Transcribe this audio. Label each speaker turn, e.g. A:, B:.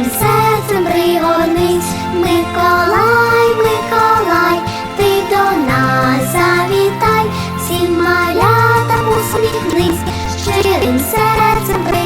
A: щирим серцем пригорнись. Миколай, Миколай, ти до нас завітай, всім малятам усміхнись, щирим серцем пригорнись.